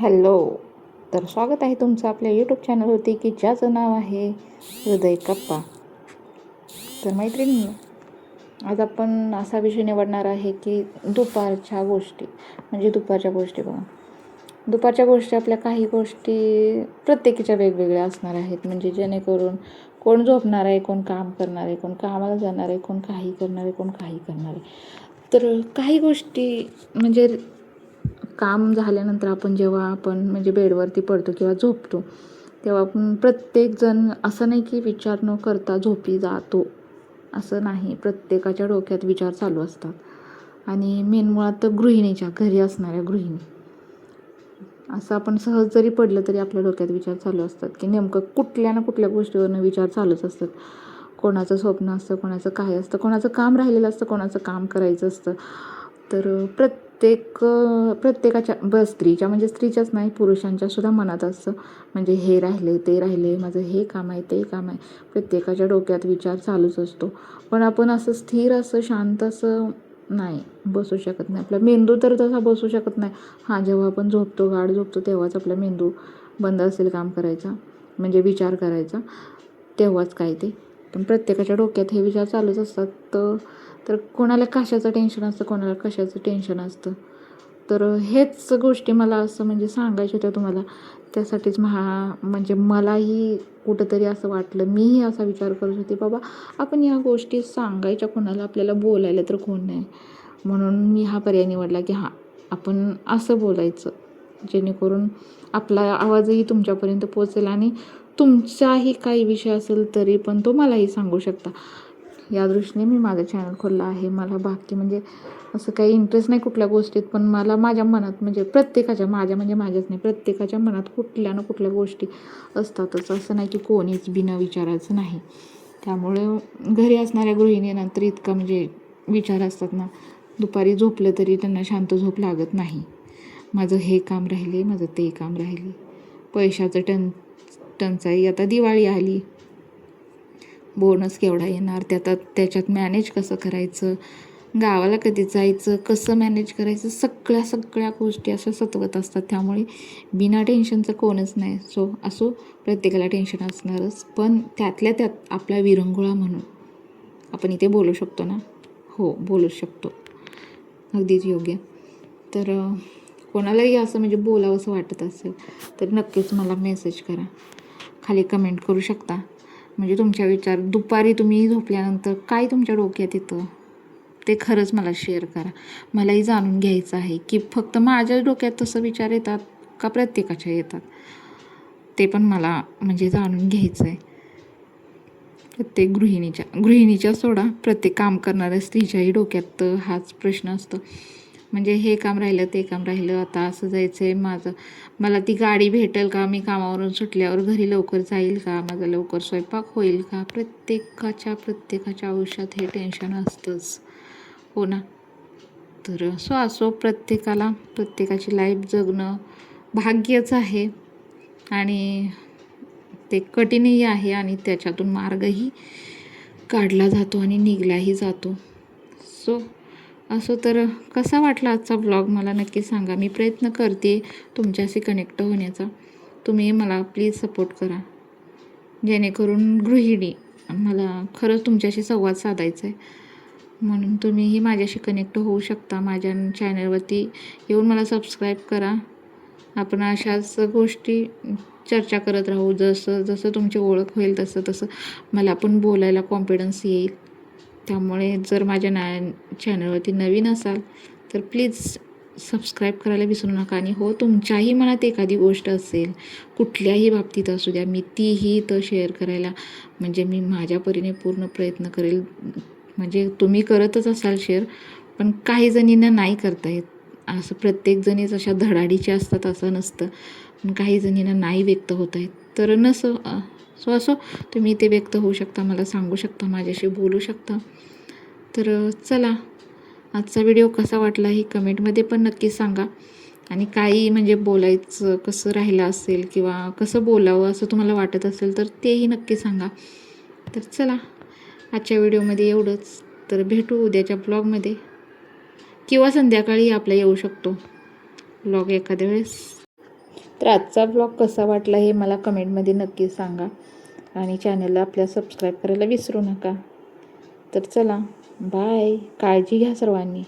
Hello. तर स्वागत आहे तुमचं आपल्या यूट्यूब चॅनलवरती की ज्याचं नाव आहे हृदय कप्पा. तर मैत्रिणी आज आपण असा विषय निवडणार आहे की दुपारच्या गोष्टी. म्हणजे दुपारच्या गोष्टी बघा. दुपारच्या गोष्टी आपल्या काही गोष्टी प्रत्येकीच्या वेगवेगळ्या असणार आहेत. म्हणजे जेणेकरून कोण झोपणार आहे कोण काम करणार आहे कोण कामाला जाणार आहे कोण काही करणार आहे कोण काही करणार आहे. तर काही गोष्टी म्हणजे काम झाल्यानंतर आपण जेव्हा आपण म्हणजे बेडवरती पडतो किंवा झोपतो तेव्हा आपण प्रत्येकजण असं नाही की विचार न करता झोपी जातो. असं नाही. प्रत्येकाच्या डोक्यात विचार चालू असतात. आणि मेन मुळात तर गृहिणीच्या घरी असणाऱ्या गृहिणी. असं आपण सहज जरी पडलं तरी आपल्या डोक्यात विचार चालू असतात की नेमकं कुठल्या ना कुठल्या गोष्टीवरनं विचार चालूच असतात. कोणाचं स्वप्न असतं कोणाचं काय असतं कोणाचं काम राहिलेलं असतं कोणाचं काम करायचं असतं. तर प्रत्येक प्रत्येकाच्या ब स्त्रीच्या म्हणजे स्त्रीच्याच नाही पुरुषांच्या सुद्धा मनात असतं म्हणजे हे राहिले ते राहिले माझं हे काम आहे ते काम आहे. प्रत्येकाच्या डोक्यात विचार चालूच असतो. पण आपण असं स्थिर असं शांत असं नाही बसू शकत नाही. आपला मेंदू तर तसा बसू शकत नाही. हां जेव्हा आपण झोपतो गाढ झोपतो तेव्हाच आपला मेंदू बंद असेल काम करायचा म्हणजे विचार करायचा तेव्हाच काय ते. पण प्रत्येकाच्या डोक्यात हे विचार चालूच असतात. तर तर कोणाला कशाचं टेन्शन असतं कोणाला कशाचं टेन्शन असतं? तर हेच गोष्टी मला असं म्हणजे सांगायच्या होत्या तुम्हाला. त्यासाठीच महा म्हणजे मलाही कुठंतरी असं वाटलं. मीही असा विचार करत होते बाबा आपण या गोष्टी सांगायच्या कोणाला? आपल्याला बोलायला तर कोण नाही. म्हणून मी हा पर्याय निवडला की हां आपण असं बोलायचं. जेणेकरून आपला आवाजही तुमच्यापर्यंत पोचेल आणि तुमचाही काही विषय असेल तरी पण तो मलाही सांगू शकता. या दृष्टीने मी माझं चॅनल खोललं आहे. मला बाकी म्हणजे असं काही इंटरेस्ट नाही कुठल्या गोष्टीत पण मला माझ्या मनात म्हणजे प्रत्येकाच्या माझ्या म्हणजे माझ्याच नाही प्रत्येकाच्या मनात कुठल्या ना कुठल्या गोष्टी असतातच. असं नाही की कोणीच बिना विचारायचं नाही. त्यामुळे घरी असणाऱ्या गृहिणीनंतर इतका म्हणजे विचार असतात ना दुपारी झोपलं तरी त्यांना शांत झोप लागत नाही. माझं हे काम राहिले माझं ते काम राहिले. पैशाचं टन टंचाई आता दिवाळी आली. बोनस केवढा येणार? त्यात त्याच्यात मॅनेज कसं करायचं? गावाला कधी जायचं? कसं मॅनेज करायचं? सगळ्या सगळ्या गोष्टी अशा सतवत असतात. त्यामुळे बिना टेन्शनचं कोणच नाही. सो असो प्रत्येकाला टेन्शन असणारच. पण त्यातल्या त्यात आपला विरंगुळा म्हणून आपण इथे बोलू शकतो ना? हो बोलू शकतो. अगदीच योग्य. तर कोणालाही असं म्हणजे बोलावं असं वाटत असेल तर नक्कीच मला मेसेज करा. खाली कमेंट करू शकता. म्हणजे तुमच्या विचार दुपारी तुम्ही झोपल्यानंतर काय तुमच्या डोक्यात येतं? ते खरंच मला शेअर करा. मलाही जाणून घ्यायचं आहे की फक्त माझ्या डोक्यात तसं विचार येतात का प्रत्येकाच्या येतात? ते पण मला म्हणजे जाणून घ्यायचं आहे प्रत्येक गृहिणीच्या गृहिणीच्या सोडा. प्रत्येक काम करणाऱ्या स्त्रीच्याही डोक्यात हाच प्रश्न असतो. म्हणजे हे काम राहिलं ते काम राहिलं आता असं जायचं आहे माझं. मला ती गाडी भेटेल का? मी कामावरून सुटल्यावर घरी लवकर जाईल का? माझा लवकर स्वयंपाक होईल का? प्रत्येकाच्या प्रत्येकाच्या आयुष्यात हे टेन्शन असतंच. हो ना? तर सो असो प्रत्येकाला प्रत्येकाची लाईफ जगणं भाग्यच आहे. आणि ते कठीणही आहे आणि त्याच्यातून मार्गही काढला जातो आणि निघलाही जातो. सो असो तर कसा वाटला आजचा ब्लॉग मला नक्की सांगा. मी प्रयत्न करते तुमच्याशी कनेक्ट होण्याचा. तुम्ही मला प्लीज सपोर्ट करा. जेणेकरून गृहिणी मला खरंच तुमच्याशी संवाद साधायचा आहे म्हणून तुम्हीही माझ्याशी कनेक्ट होऊ शकता. माझ्या चॅनलवरती येऊन मला सबस्क्राईब करा. आपण अशाच गोष्टी चर्चा करत राहू. जसं जसं तुमची ओळख होईल तसं तसं मला पण बोलायला कॉन्फिडन्स येईल. त्यामुळे जर माझ्या ना चॅनलवरती नवीन असाल तर प्लीज सबस्क्राईब करायला विसरू नका. आणि हो तुमच्याही मनात एखादी गोष्ट असेल कुठल्याही बाबतीत असू द्या मी तीही तर शेअर करायला म्हणजे मी माझ्या परीने पूर्ण प्रयत्न करेल. म्हणजे तुम्ही करतच असाल शेअर पण काही जणींना नाही करता येत. असं प्रत्येकजणीच अशा धडाडीच्या असतात असं नसतं. पण काही जणींना नाही व्यक्त होत आहेत तर नसं सो असो तुम्ही ते व्यक्त होऊ शकता मला सांगू शकता माझ्याशी बोलू शकता. तर चला. आजचा व्हिडिओ कसा वाटला हे कमेंटमध्ये पण नक्की सांगा. आणि काही म्हणजे बोलायचं कसं राहिलं असेल किंवा कसं बोलावं असं तुम्हाला वाटत असेल तर तेही नक्की सांगा. तर चला आजच्या व्हिडिओमध्ये एवढंच. तर भेटू उद्याच्या ब्लॉगमध्ये. किंवा संध्याकाळी आपला येऊ शकतो. ब्लॉग एखाद्या वेळेस. तर आजचा ब्लॉग कसा वाटला हे मला कमेंटमध्ये नक्की सांगा. आणि चॅनलला आपल्या सबस्क्राईब करायला विसरू नका. तर चला बाय काळजी घ्या सर्वांनी.